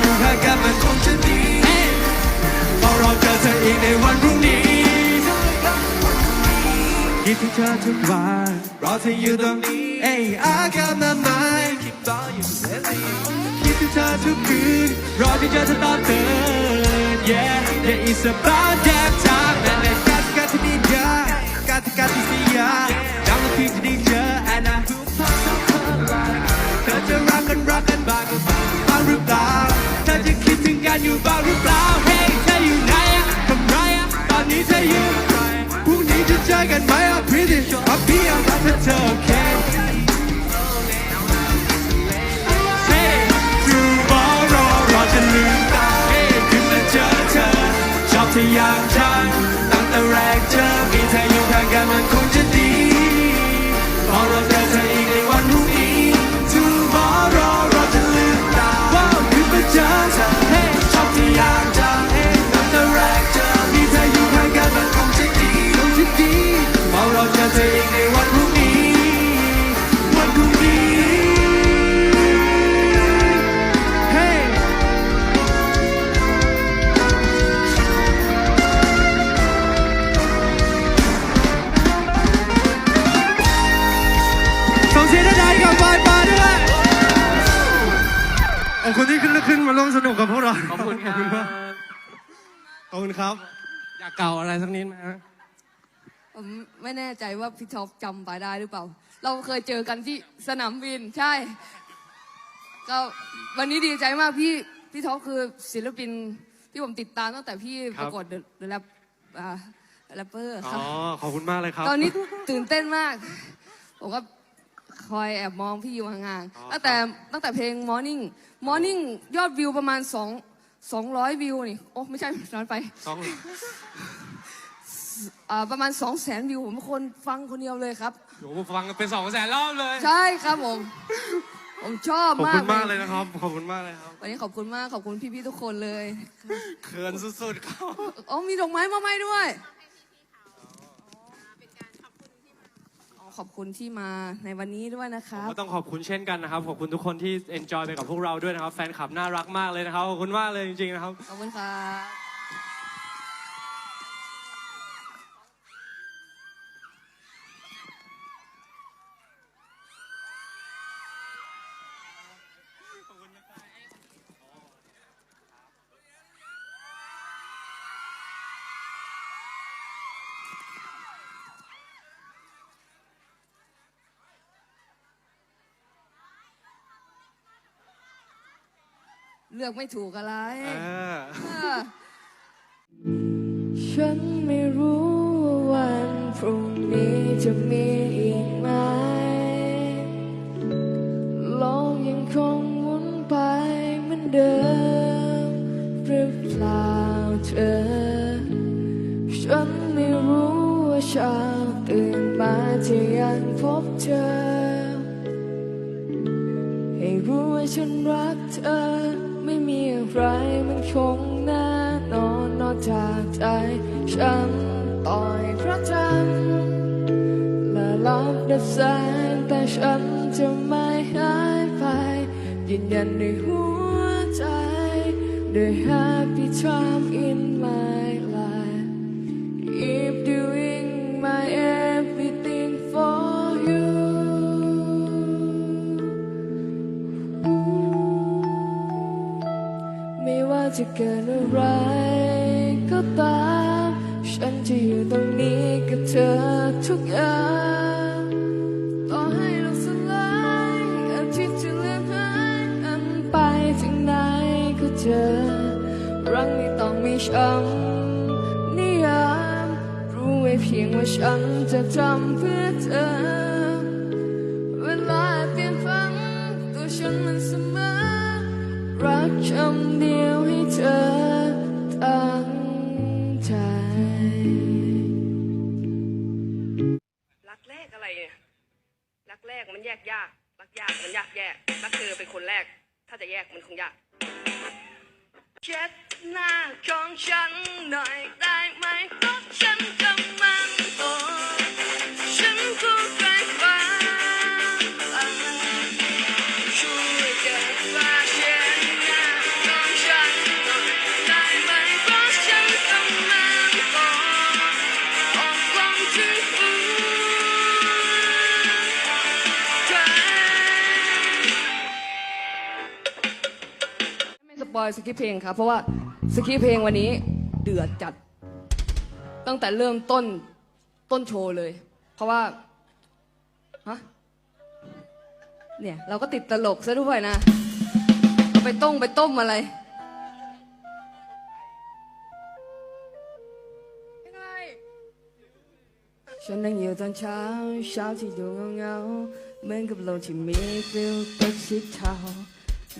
อยู่ห่างกันมันคงจะดีเพราะเราเจอเธออีกในวันพรุ่งนี้คิดถึงเธอทุกวันรอเธออยู่ตรงนี้เอ้ยอาการมากมายคิดต่ออยู่เรื่อคิดถึงเธอทุกคืนรอที่เจอเธอตอนตื่น yeah there is a bad day อยู่บ้างหรือเปล่า Hey เธออยู่ไหนอะทำไรอะตอนนี้เธออยู่ไหนพรุ่งนี้จะเจอกันไหมอะ Pretty อะพี่อะรักเธอเธอโอเค tomorrow รอฉันลืมตา Hey ขึ้นมาเจอเธอชอบเธออย่างฉันตั้งแต่แรกเจอมีเธออยู่ข้างกันมันคงจะดีพอเรา คุณที่ขึ้นขึ้นมาร่วมสนุกกับพวกเราขอบคุณครับมากขอบคุณครับ อยากเก่าอะไรสักนิดไหมฮะผมไม่แน่ใจว่าพี่ท็อปจำไปได้หรือเปล่า เราเคยเจอกันที่สนามบินใช่ ก็วันนี้ดีใจมากพี่พี่ท็อปคือศิลปินที่ผมติดตามตั้งแต่พี่ครัปบระกวดเดอะแรปแรปเปอร์คอ๋รัอบ ขอบคุณมากเลยครับ ตอนนี้ตื่นเต้นมาก ผมก็ คอยแอบมองพี่อยู่ห่างอ๋อๆตั้งแต่ตั้งแต่เพลง Morning Morning ยอดวิวประมาณสองสองร้อยวิวนี่ โอ้ไม่ใช่ร้อนไปสองอ่าประมาณสองแสนวิวผมเป็นคนฟังคนเดียวเลยครับ โอ้โหฟังกันเป็นสองแสนรอบเลย ใช่ครับผม ผมชอบขอบมาคุกณมากเลยนะครับ ขอบคุณมากเลยครับ วันนี้ขอบคุณมากขอบคุณพี่ๆทุกคนเลย เขินสุดๆครับ อ๋อมีดอกไม้มาให้ด้วย ขอบคุณที่มาในวันนี้ด้วยนะคผมรับ ก็ต้องขอบคุณเช่นกันนะครับ ขอบคุณทุกคนที่เอนจอยไปกับพวกเราด้วยนะครับ แฟนคลับน่ารักมากเลยนะครับ ขอบคุณมากเลยจริงๆนะครับ ขอบคุณครับ เลือกไม่ถูกอะไรเออ ฉันไม่รู้ว่าวันพรุ่งนี้จะมีอีกไหมโลกยังคงหมุนไปเหมือนเดิมหรือเปล่าเธอ ฉันไม่รู้ว่าเช้าตื่นมาจะยังพบเธอ ให้รู้ว่าฉันรักเธอไม่มี อะไรมันคงแน่นอนนอกจากใจฉันต่อยพระจันทร์และลับดับแสงแต่ฉันจะไม่หายไปยืนยันในหัวใจ The happy time in my จะเกิดอะไรก็ตามฉันจะอยู่ตรงนี้กับเธอทุกอย่างต่อให้โลกสลายอาทิตย์จะเลือนหายอันไปถึงไหนก็เจอรักไม่ต้องมีช้ำนิยามรู้ไว้เพียงว่าฉันจะทำเพื่อเธอ เวลาเปลี่ยนพันตัวฉันมันเสมอรักคำเดียว ธอตั้งใจ รักแรกอะไรเนี่ย รักแรกมันแยกยาก รักยากมันยากแยก รักเธอเป็นคนแรก ถ้าจะแยกมันคงยาก เช็ดหน้าของฉันหน่อยได้ไหมเพราะฉันกำลังโต อยสคริปต์เพลงครับ เพราะว่าสคริปต์เพลงวันนี้เดือดจัด ตั้งแต่เริ่มต้นต้นโชว์เลย เพราะว่าฮะเนี่ยเราก็ติดตลกซะด้วยนะเอาไปต้มไปต้มอะไรยังไงฉันนั่งอยู่ตอนเช้าเช้าที่ดูเงาเงาๆเหมือนกับโลกที่มีฟิลเป็นสีเทา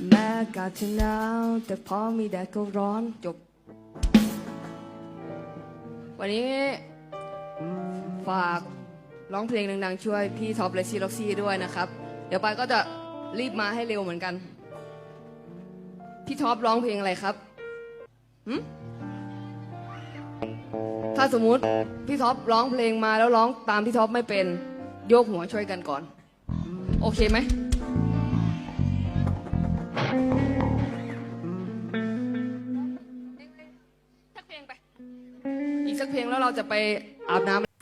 แม้อากาศจะหนาว แต่พอมีแดดก็ร้อนจบ วันนี้ฝากร้องเพลงดังๆ ช่วยพี่ท็อปและซีล็อกซี่ด้วยนะครับ เดี๋ยวไปก็จะรีบมาให้เร็วเหมือนกัน พี่ท็อปร้องเพลงอะไรครับหึถ้าสมมุติพี่ท็อปร้องเพลงมาแล้วร้องตามพี่ท็อปไม่เป็น โยกหัวช่วยกันก่อน โอเคไหม กสักเพลงแล้วเราจะไปอาบน้ำ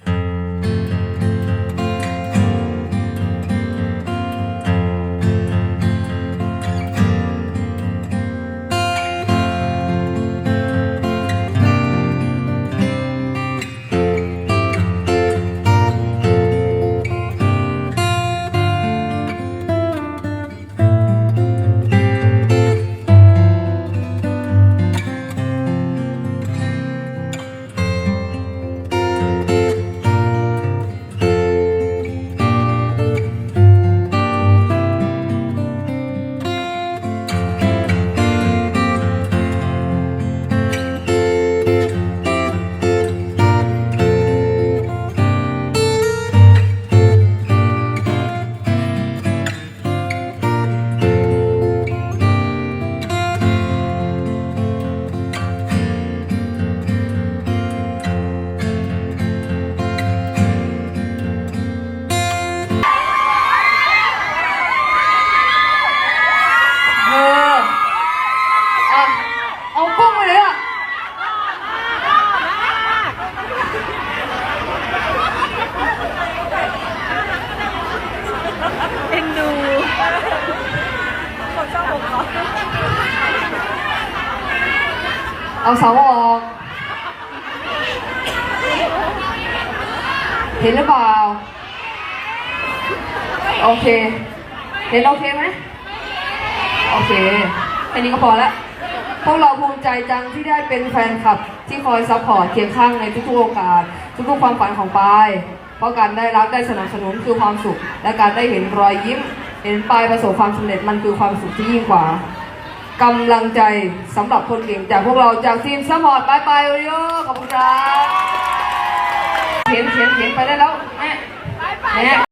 เอาเสาออก เห็นหรือเปล่า โอเค เห็นโอเคไหมโอเคแค่นี้ก็พอล้วพวกเราภูมิใจจังที่ได้เป็นแฟนคลับ ที่คอยซัพพอร์ตเคียงข้างในทุกๆโอกาส ทุกๆความฝันของปาย เพราะการได้รักได้สนับสนุนคือความสุข และการได้เห็นรอยยิ้ม เห็นปายประสบความสำเร็จมันคือความสุขที่ยิ่งกว่า กำลังใจสำหรับคนเก่งจากพวกเราจากทีมสมอร์ตปายปายโอริโอขอบคุณครับเขียนเขียนเขียนไปได้แล้วแม่แม่